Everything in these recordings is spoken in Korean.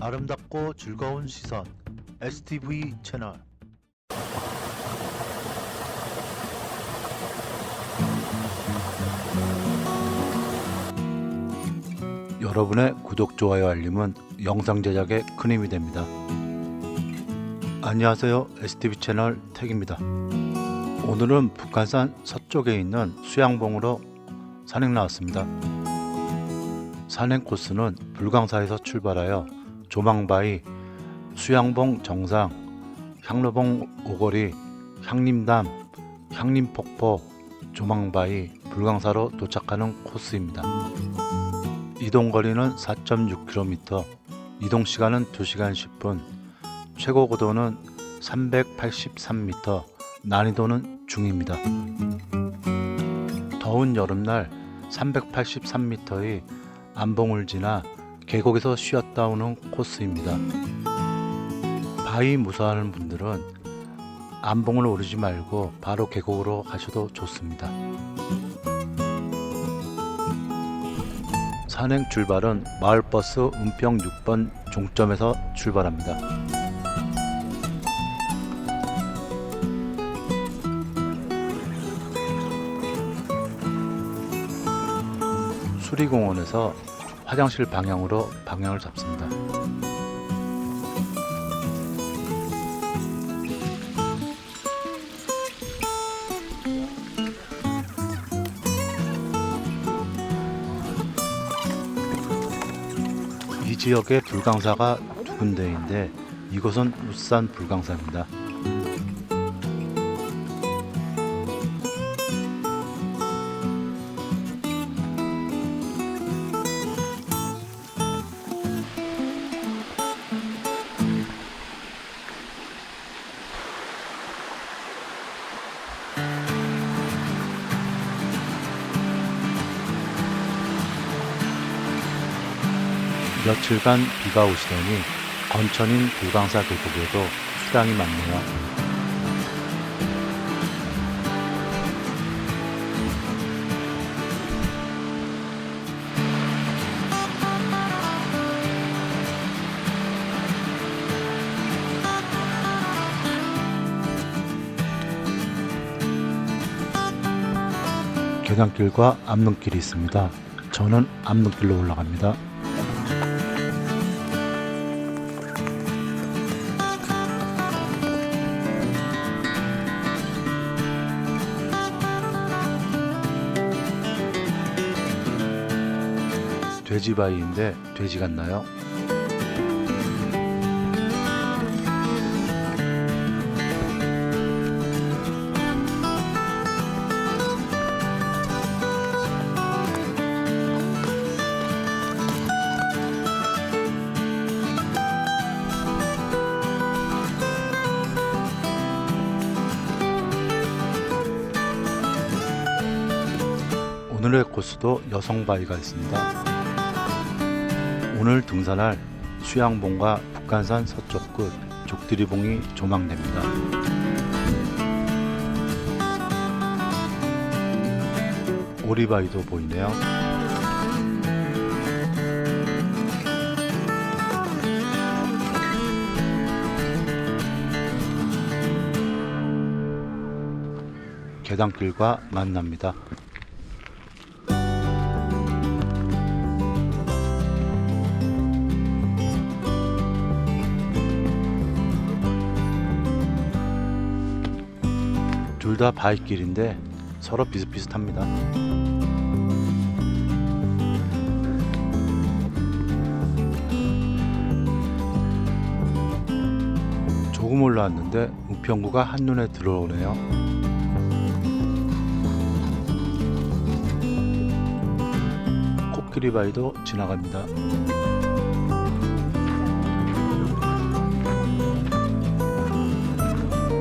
아름답고 즐거운 시선 STV 채널 여러분의 구독, 좋아요, 알림은 영상 제작에 큰 힘이 됩니다. 안녕하세요. STV 채널 택입니다. 오늘은 북한산 서쪽에 있는 수양봉으로 산행 나왔습니다. 산행 코스는 불광사에서 출발하여 조망바위, 수양봉 정상, 향로봉 오거리, 향림담, 향림폭포, 조망바위, 불광사로 도착하는 코스입니다. 이동 거리는 4.6km, 이동 시간은 2시간 10분, 최고 고도는 383m, 난이도는 중입니다. 더운 여름날 383m의 안봉을 지나 계곡에서 쉬었다 오는 코스입니다. 바위 무서워하는 분들은 안봉을 오르지 말고 바로 계곡으로 가셔도 좋습니다. 산행 출발은 마을버스 은평 6번 종점에서 출발합니다. 수리공원에서 화장실 방향으로 방향을 잡습니다. 이 지역의 불광사가 두 군데인데 이곳은 울산 불광사입니다. 며칠간 비가 오시더니 건천인 불광사 계곡에도 수량이 많네요. 계단길과 암릉길이 있습니다. 저는 암릉길로 올라갑니다. 돼지바위인데 돼지 같나요? 오늘의 코스도 여성바위가 있습니다. 오늘 등산할 수양봉과 북한산 서쪽 끝 족들이봉이 조망됩니다. 오리바위도 보이네요. 계단길과 만납니다. 다 바위길인데 서로 비슷비슷합니다. 조금 올라왔는데 우평구가 한눈에 들어오네요. 코끼리 바위도 지나갑니다.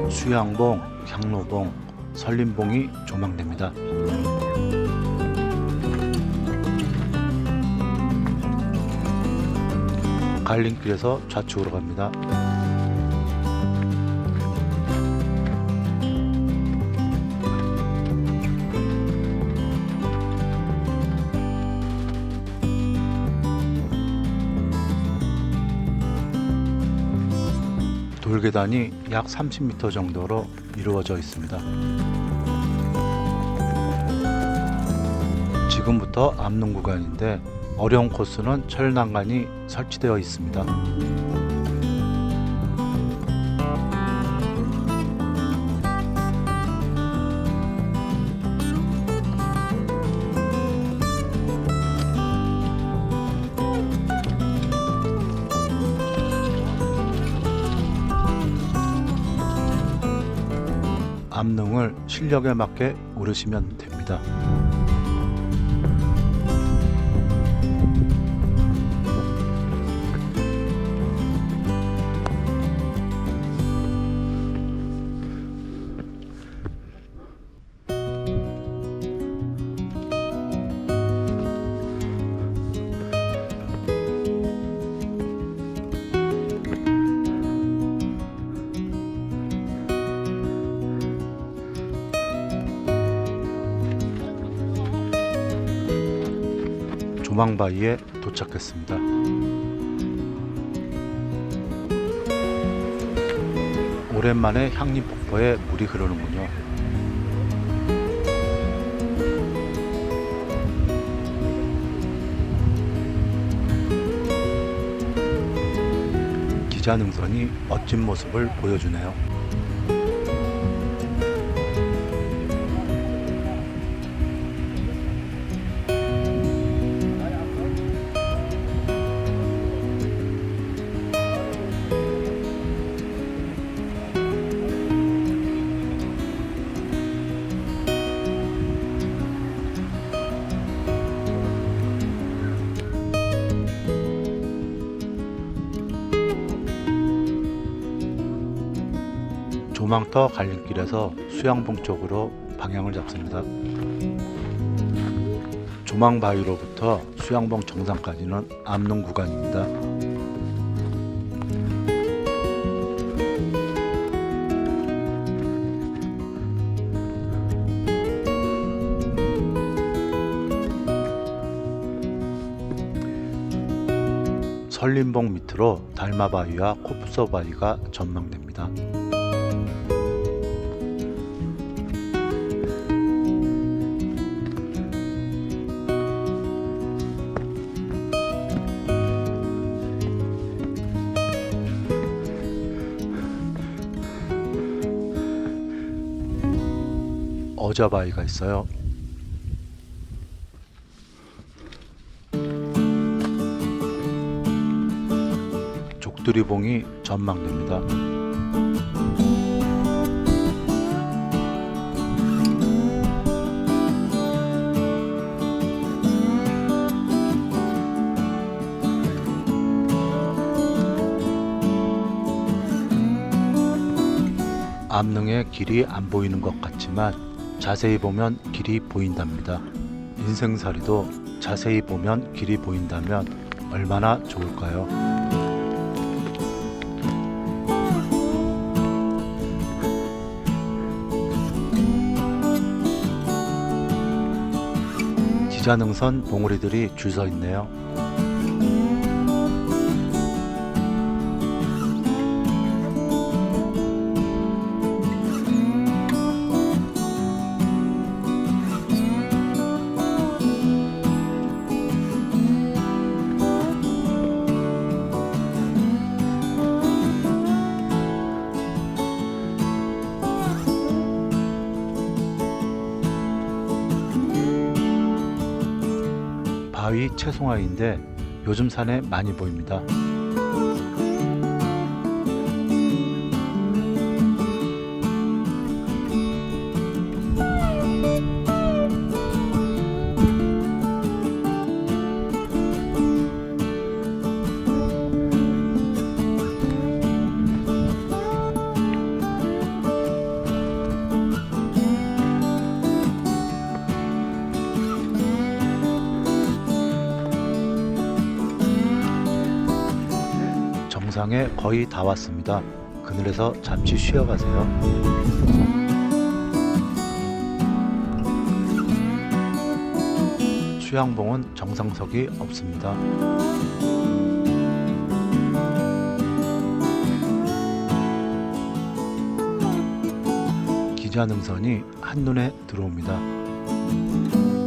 수양봉, 향로봉, 설림봉이 조망됩니다. 갈림길에서 좌측으로 갑니다. 돌계단이 약 30m 정도로 이루어져 있습니다. 지금부터 암릉 구간인데 어려운 코스는 철난간이 설치되어 있습니다. 실력에 맞게 오르시면 됩니다. 조망바위에 도착했습니다. 오랜만에 향림 폭포에 물이 흐르는군요. 기자 능선이 멋진 모습을 보여주네요. 조망터 갈림길에서 수양봉 쪽으로 방향을 잡습니다. 조망바위로부터 수양봉 정상까지는 암릉 구간입니다. 설림봉 밑으로 달마바위와 코프서바위가 전망됩니다. 어자바위가 있어요. 족두리봉이 전망됩니다. 암릉의 길이 안 보이는 것 같지만 자세히 보면 길이 보인답니다. 인생살이도 자세히 보면 길이 보인다면 얼마나 좋을까요? 지자능선 봉우리들이 줄 서 있네요. 채송화인데 요즘 산에 많이 보입니다. 방에 거의 다 왔습니다. 그늘에서 잠시 쉬어가세요. 수양봉은 정상석이 없습니다. 기자 능선이 한눈에 들어옵니다.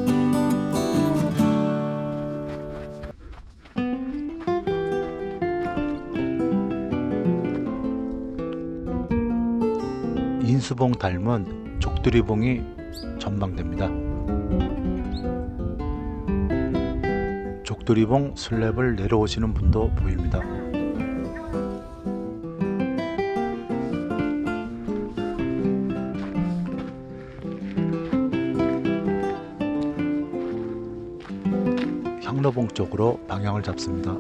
수봉 닮은 족두리봉이 전망됩니다. 족두리봉 슬랩을 내려오시는 분도 보입니다. 향로봉 쪽으로 방향을 잡습니다.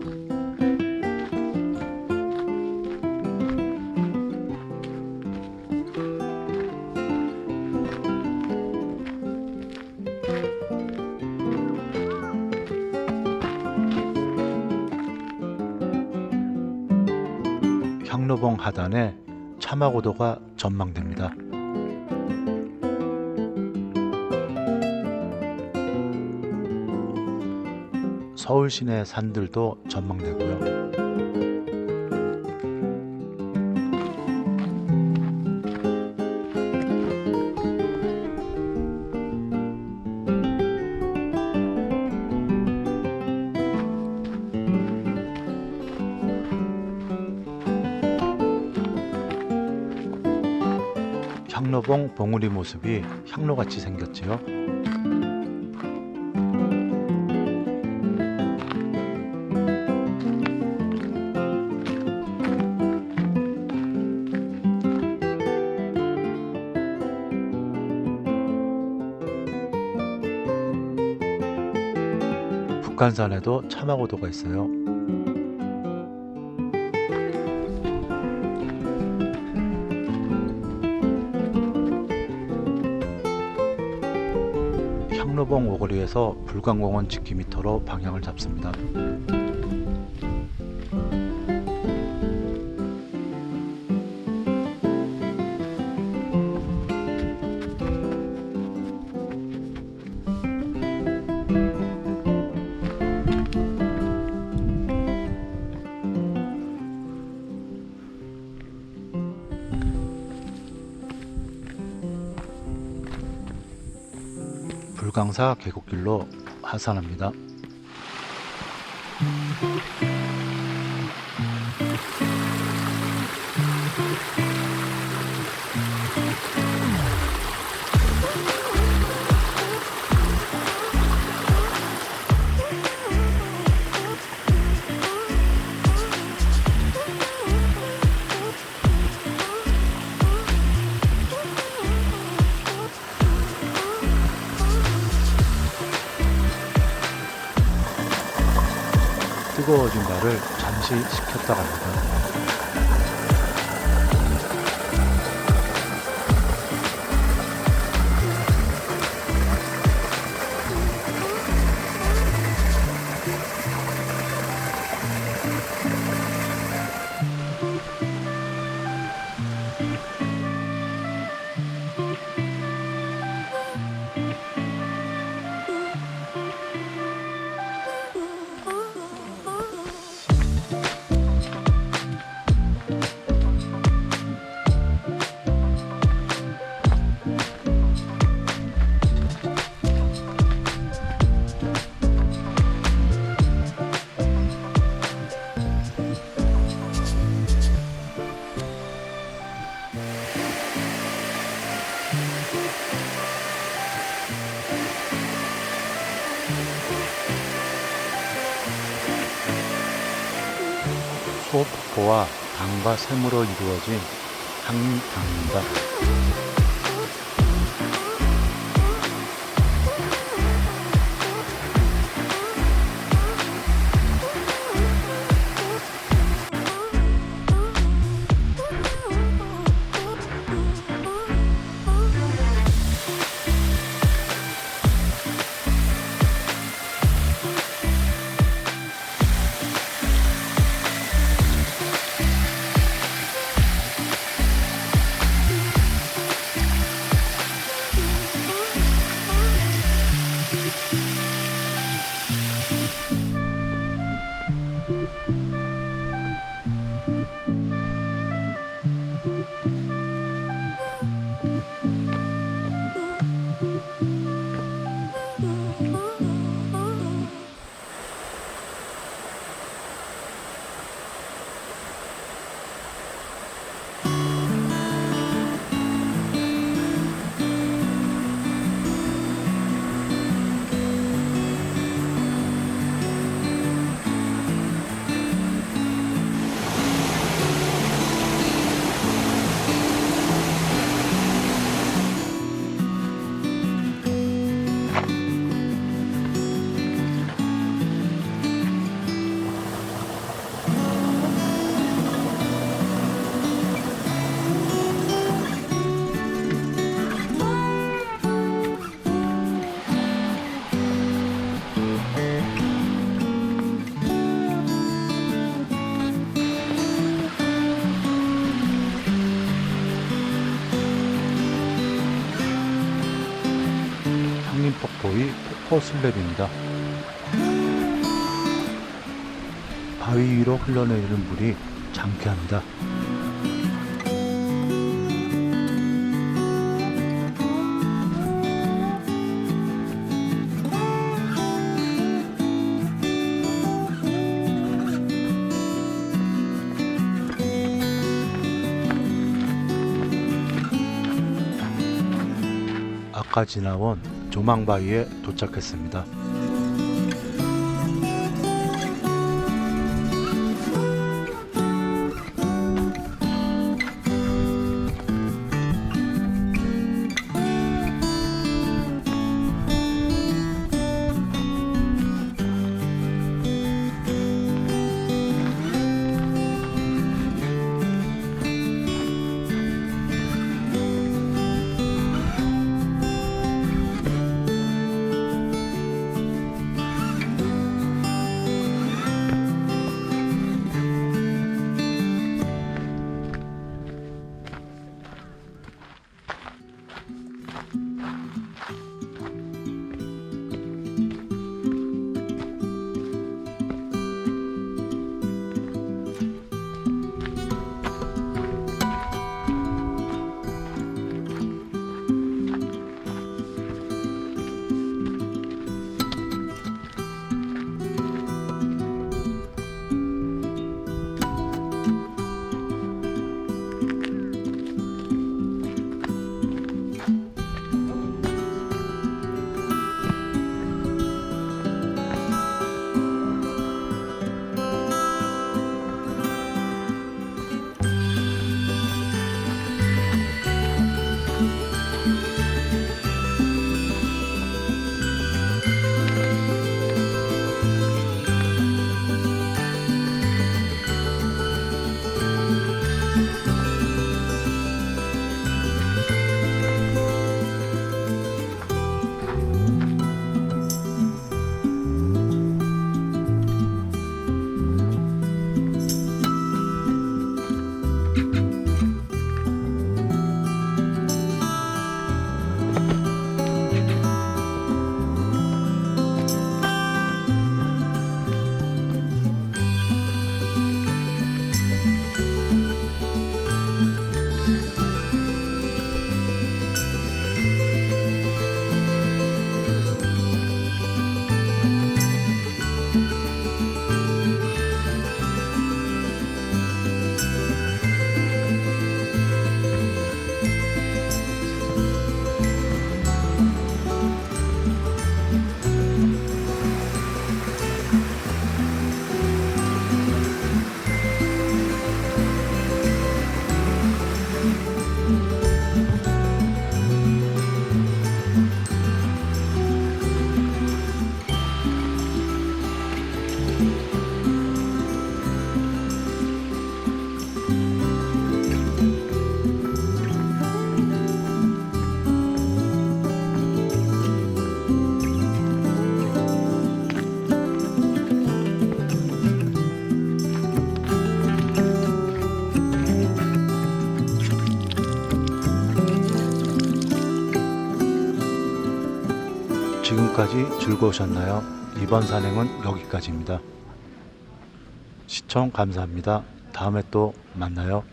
하단에 차마고도가 전망됩니다. 서울 시내 산들도 전망되고요. 향로봉 봉우리 모습이 향로같이 생겼지요. 북한산에도 차마고도가 있어요. 향로봉 오거리에서 불광공원 지키미터로 방향을 잡습니다. 불광사 계곡길로 하산합니다. 시 식혔다. 갑 수옥폭포와 강과 샘으로 이루어진 항강입니다. 슬랩입니다. 바위 위로 흘러내리는 물이 장쾌합니다. 아까 지나온 조망바위에 도착했습니다. 지금까지 즐거우셨나요? 이번 산행은 여기까지입니다. 시청 감사합니다. 다음에 또 만나요.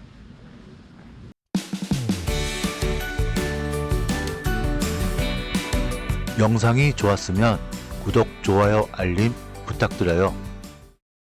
영상이 좋았으면 구독, 좋아요, 알림 부탁드려요.